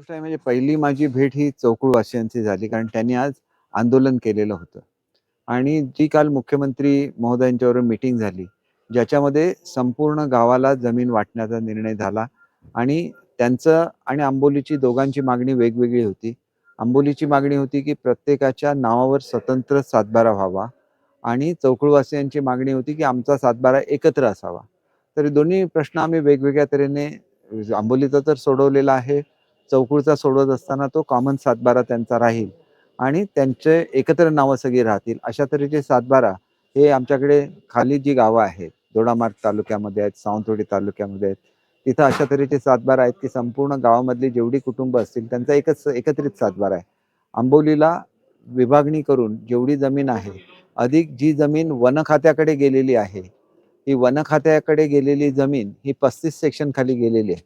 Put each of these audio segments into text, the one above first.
गोष्ट आहे म्हणजे पहिली माझी भेट ही चौकुळवासियांची झाली कारण त्यांनी आज आंदोलन केलेलं होतं. आणि जी काल मुख्यमंत्री महोदयांच्यावर मीटिंग झाली ज्याच्यामध्ये संपूर्ण गावाला जमीन वाटण्याचा निर्णय झाला आणि त्यांचं आणि आंबोलीची दोघांची मागणी वेगवेगळी होती. आंबोलीची मागणी होती की प्रत्येकाच्या नावावर स्वतंत्र सातबारा व्हावा आणि चौकुळवासियांची मागणी होती की आमचा सातबारा एकत्र असावा. तर दोन्ही प्रश्न आम्ही वेगवेगळ्या तऱ्हेने आंबोलीचा तर सोडवलेला आहे चौकुळचा सोडवत असताना तो कॉमन सातबारा त्यांचा राहील. आणि त्यांचे एकत्र नावं सगळी राहतील. अशा तऱ्हेचे सातबारा हे आमच्याकडे खाली जी गावं आहेत दोडामार्ग तालुक्यामध्ये आहेत सावंतवाडी तालुक्यामध्ये आहेत तिथं अशा तऱ्हेचे सातबारा आहेत की संपूर्ण गावामधली जेवढी कुटुंब असतील त्यांचा एकच एकत्रित सातबारा आहे. आंबोलीला विभागणी करून जेवढी जमीन आहे अधिक जी जमीन वन खात्याकडे गेलेली आहे ही वन खात्याकडे गेलेली जमीन ही पस्तीस सेक्शन खाली गेलेली आहे.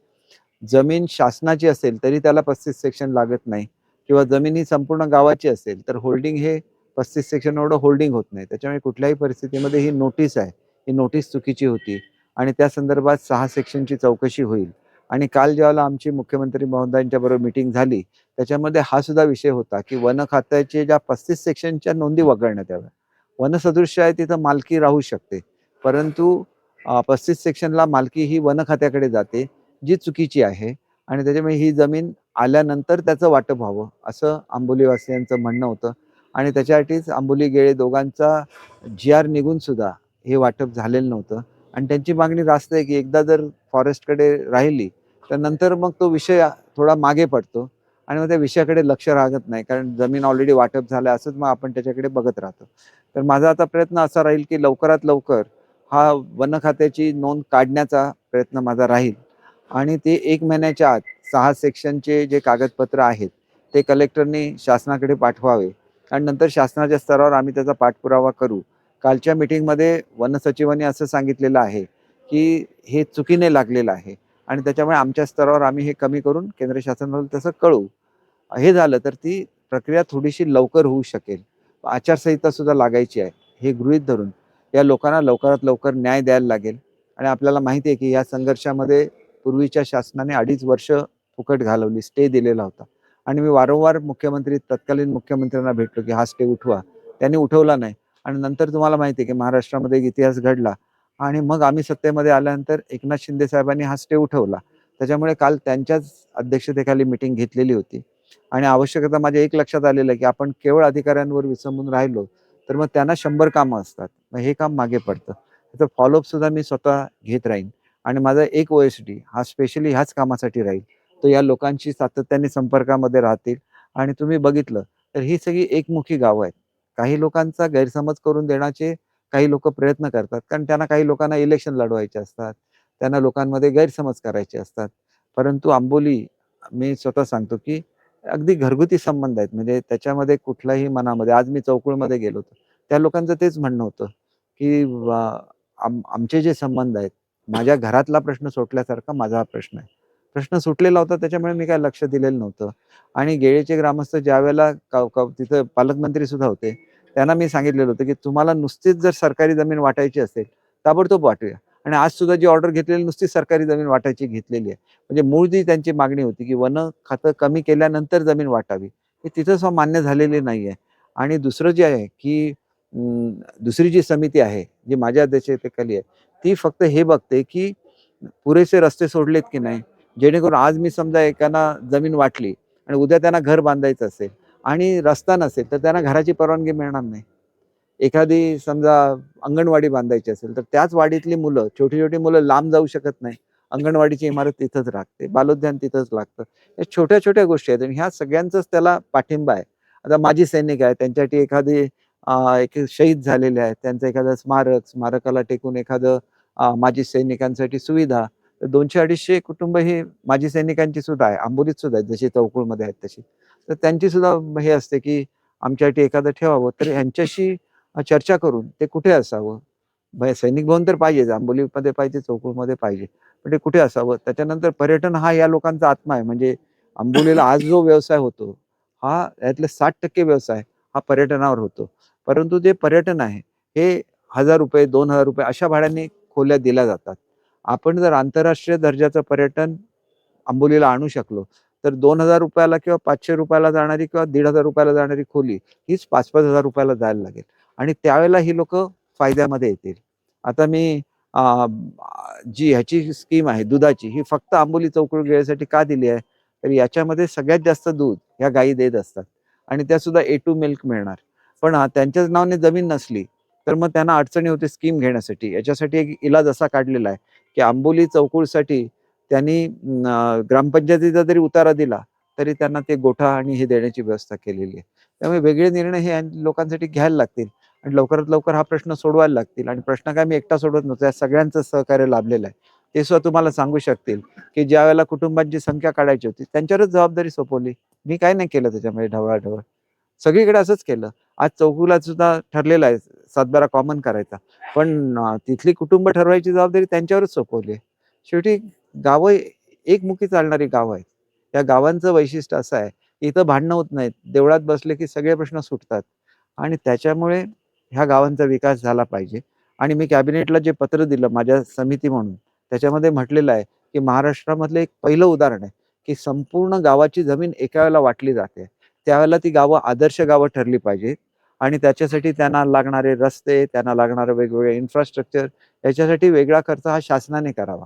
जमीन शासनाची असेल तरी त्याला पस्तीस सेक्शन लागत नाही. किंवा जमीन ही संपूर्ण गावाची असेल तर होल्डिंग हे पस्तीस सेक्शन एवढं होल्डिंग होत नाही. त्याच्यामुळे कुठल्याही परिस्थितीमध्ये ही नोटीस आहे. ही नोटीस चुकीची होती. आणि त्या संदर्भात सहा सेक्शनची चौकशी होईल. आणि काल ज्यावेळेला आमची मुख्यमंत्री महोदयांच्या बरोबर मिटिंग झाली त्याच्यामध्ये हा सुद्धा विषय होता की वन खात्याचे ज्या पस्तीस सेक्शनच्या नोंदी वगळण्यात याव्या. वनसदृश्य आहे तिथं मालकी राहू शकते. परंतु पस्तीस सेक्शनला मालकी ही वन खात्याकडे जाते. जी चुकीची आहे आणि त्याच्यामुळे ही जमीन आल्यानंतर त्याचं वाटप व्हावं असं आंबोलीवासियांचं म्हणणं होतं. आणि त्याच्यासाठीच आंबोली गेळे दोघांचा जी आर निघून सुद्धा हे वाटप झालेलं नव्हतं. आणि त्यांची मागणी जास्त आहे की एकदा जर फॉरेस्टकडे राहिली तर नंतर मग तो विषय थोडा मागे पडतो आणि मग त्या विषयाकडे लक्ष राहत नाही कारण जमीन ऑलरेडी वाटप झालं असंच मग आपण त्याच्याकडे बघत राहतो. तर माझा आता प्रयत्न असा राहील की लवकरात लवकर हा वन खात्याची नोंद काढण्याचा प्रयत्न माझा राहील. आणि ते एक महिन्याच्या आत सहा सेक्शनचे जे कागदपत्र आहेत ते कलेक्टरने शासनाकडे पाठवावे. आणि नंतर शासनाच्या स्तरावर आम्ही त्याचा पाठपुरावा करू. कालच्या मिटिंगमध्ये वनसचिवांनी असं सांगितलेलं आहे की हे चुकीने लागलेलं आहे आणि त्याच्यामुळे आमच्या स्तरावर आम्ही हे कमी करून केंद्र शासनाला तसं कळू हे झालं तर ती प्रक्रिया थोडीशी लवकर होऊ शकेल. आचारसंहिता सुद्धा लागायची आहे हे गृहीत धरून. या लोकांना लवकरात लवकर न्याय द्यायला लागेल. आणि आपल्याला माहिती आहे की या संघर्षामध्ये पूर्वीच्या शासनाने अडीच वर्ष फुकट घालवली स्टे दिलेला होता. आणि मी वारंवार मुख्यमंत्री तत्कालीन मुख्यमंत्र्यांना भेटलो की हा स्टे उठवा. त्यांनी उठवला नाही. आणि नंतर तुम्हाला माहिती आहे की महाराष्ट्रामध्ये एक इतिहास घडला. आणि मग आम्ही सत्तेमध्ये आल्यानंतर एकनाथ शिंदे साहेबांनी हा स्टे उठवला. त्याच्यामुळे काल त्यांच्याच अध्यक्षतेखाली मिटिंग घेतलेली होती. आणि आवश्यकता माझ्या एक लक्षात आलेलं आहे की आपण केवळ अधिकाऱ्यांवर विसंबून राहिलो तर मग त्यांना शंभर कामं असतात. मग हे काम मागे पडतं. त्याचं फॉलोअप सुद्धा मी स्वतः घेत राहीन. आणि माझा एक ओ एस डी हा स्पेशली ह्याच कामासाठी राहील. तो या लोकांशी सातत्याने संपर्कामध्ये राहतील. आणि तुम्ही बघितलं तर ही सगळी एकमुखी गावं आहेत. काही लोकांचा गैरसमज करून देण्याचे काही लोक प्रयत्न करतात. कारण त्यांना काही लोकांना इलेक्शन लढवायचे असतात. त्यांना लोकांमध्ये गैरसमज करायचे असतात. परंतु आंबोली मी स्वतः सांगतो की अगदी घरगुती संबंध आहेत. म्हणजे त्याच्यामध्ये कुठल्याही मनामध्ये आज मी चौकुळमध्ये गेलो होतो. त्या लोकांचं तेच म्हणणं होतं की आम आमचे जे संबंध आहेत माझ्या घरातला प्रश्न सुटल्यासारखा माझा हा प्रश्न आहे. प्रश्न सुटलेला होता त्याच्यामुळे मी काय लक्ष दिलेलं नव्हतं. आणि गेळेचे ग्रामस्थ ज्या वेळेला तिथं पालकमंत्री सुद्धा होते त्यांना मी सांगितलेलं होतं की तुम्हाला नुसतीच जर सरकारी जमीन वाटायची असेल ताबडतोब वाटूया. आणि आज सुद्धा जी ऑर्डर घेतलेली नुसती सरकारी जमीन वाटायची घेतलेली आहे. म्हणजे मूळ जी त्यांची मागणी होती की वन खातं कमी केल्यानंतर जमीन वाटावी हे तिथं मान्य झालेली नाही आहे आणि दुसरं जे आहे की दुसरी जी समिती आहे जी माझ्या अध्यक्षतेखाली आहे ती फक्त हे बघते की पुरेसे रस्ते सोडलेत की नाही? जेणेकरून आज मी समजा एकाना जमीन वाटली आणि उद्या त्यांना घर बांधायचं असेल आणि रस्ता नसेल तर त्यांना घराची परवानगी मिळणार नाही. एखादी समजा अंगणवाडी बांधायची असेल तर त्याच वाडीतली मुलं छोटी छोटी मुलं लांब जाऊ शकत नाही. अंगणवाडीची इमारत तिथंच लागते बालोद्यान तिथंच लागतं. या छोट्या छोट्या गोष्टी आहेत आणि ह्या सगळ्यांचाच त्याला पाठिंबा आहे. आता माजी सैनिक आहे त्यांच्यासाठी एखादी एक शहीद झालेले आहेत त्यांचं एखादं स्मारक स्मारकाला टेकून एखादं माजी सैनिकांसाठी सुविधा. तर दोनशे अडीचशे कुटुंब हे माजी सैनिकांची सुद्धा आहे आंबोलीत सुद्धा आहेत जशी चौकुळमध्ये आहेत तशी. तर त्यांची सुद्धा हे असते की आमच्यासाठी एखादं ठेवावं तर ह्यांच्याशी चर्चा करून ते कुठे असावं? सैनिक भवन तर पाहिजेच आंबोलीमध्ये पाहिजे चौकुळमध्ये पाहिजे पण ते कुठे असावं? त्याच्यानंतर पर्यटन हा या लोकांचा आत्मा आहे म्हणजे आंबोलीला आज जो व्यवसाय होतो हा यातले साठ टक्के व्यवसाय हा पर्यटनावर होतो. परंतु जे पर्यटन आहे हे हजार रुपये दोन हजार रुपये अशा भाड्याने खोल्या दिल्या जातात. आपण जर आंतरराष्ट्रीय दर्जाचं पर्यटन आंबोलीला आणू शकलो तर दोन हजार रुपयाला किंवा पाचशे रुपयाला जाणारी किंवा दीड हजार रुपयाला जाणारी खोली हीच पाच पाच हजार रुपयाला जायला लागेल. आणि त्यावेळेला ही लोक फायद्यामध्ये येतील. आता मी जी ह्याची स्कीम आहे दुधाची ही फक्त आंबोली चौकळ घेण्यासाठी का दिली आहे? तर याच्यामध्ये सगळ्यात जास्त दूध ह्या गायी देत असतात. आणि त्यासुद्धा ए टू मिल्क मिळणार. पण त्यांच्याच नावाने जमीन नसली तर मग त्यांना अडचणी होते स्कीम घेण्यासाठी. याच्यासाठी एक इलाज असा काढलेला आहे की आंबोली चौकुळसाठी त्यांनी ग्रामपंचायतीचा जरी उतारा दिला तरी त्यांना ते गोठा आणि हे देण्याची व्यवस्था केलेली आहे. त्यामुळे वेगळे निर्णय हे लोकांसाठी घ्यायला लागतील आणि लवकरात लवकर हा प्रश्न सोडवायला लागतील. आणि प्रश्न काय मी एकटा सोडवत नव्हतो या सगळ्यांचं सहकार्य लाभलेलं आहे. ते सुद्धा तुम्हाला सांगू शकतील की ज्या वेळेला कुटुंबांची संख्या काढायची होती त्यांच्यावरच जबाबदारी सोपवली. मी काय नाही केलं त्याच्यामध्ये ढवळाढवळ. सगळीकडे असंच केलं. आज चौकूला सुद्धा ठरलेलं आहे सातबारा कॉमन करायचा. पण तिथली कुटुंब ठरवायची जबाबदारी त्यांच्यावरच सोपवली आहे. शेवटी गावं एकमुखी चालणारी गावं आहेत. या गावांचं वैशिष्ट्य असं आहे की इथं भांडणं होत नाहीत. देवळात बसले की सगळे प्रश्न सुटतात. आणि त्याच्यामुळे ह्या गावांचा विकास झाला पाहिजे. आणि मी कॅबिनेटला जे पत्र दिलं माझ्या समिती म्हणून त्याच्यामध्ये म्हटलेलं आहे की महाराष्ट्रामधलं एक पहिलं उदाहरण आहे की संपूर्ण गावाची जमीन एका वेळेला वाटली जाते. त्यावेळेला ती गावं आदर्श गावं ठरली पाहिजेत आणि त्याच्यासाठी त्यांना लागणारे रस्ते त्यांना लागणारं वेगवेगळे इन्फ्रास्ट्रक्चर याच्यासाठी वेगळा खर्च हा शासनाने करावा.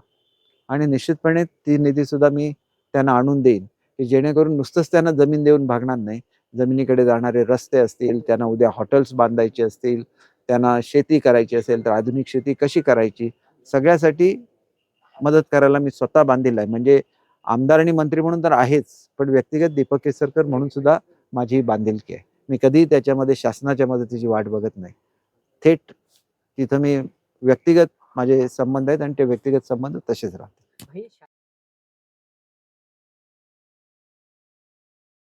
आणि निश्चितपणे ती निधीसुद्धा मी त्यांना आणून देईन की जेणेकरून नुसतंच त्यांना जमीन देऊन भागणार नाही. जमिनीकडे जाणारे रस्ते असतील त्यांना उद्या हॉटेल्स बांधायचे असतील त्यांना शेती करायची असेल तर आधुनिक शेती कशी करायची सगळ्यासाठी मदत करायला मी स्वतः बांधील आहे. म्हणजे आमदार आणि मंत्री म्हणून तर आहेच पण व्यक्तिगत दीपक केसरकर म्हणून सुद्धा माझी बांधिलकी आहे. मी कधीही त्याच्यामध्ये शासनाच्या मदतीची वाट बघत नाही. थेट तिथं मी व्यक्तिगत माझे संबंध आहेत आणि ते व्यक्तिगत संबंध तसेच राहतात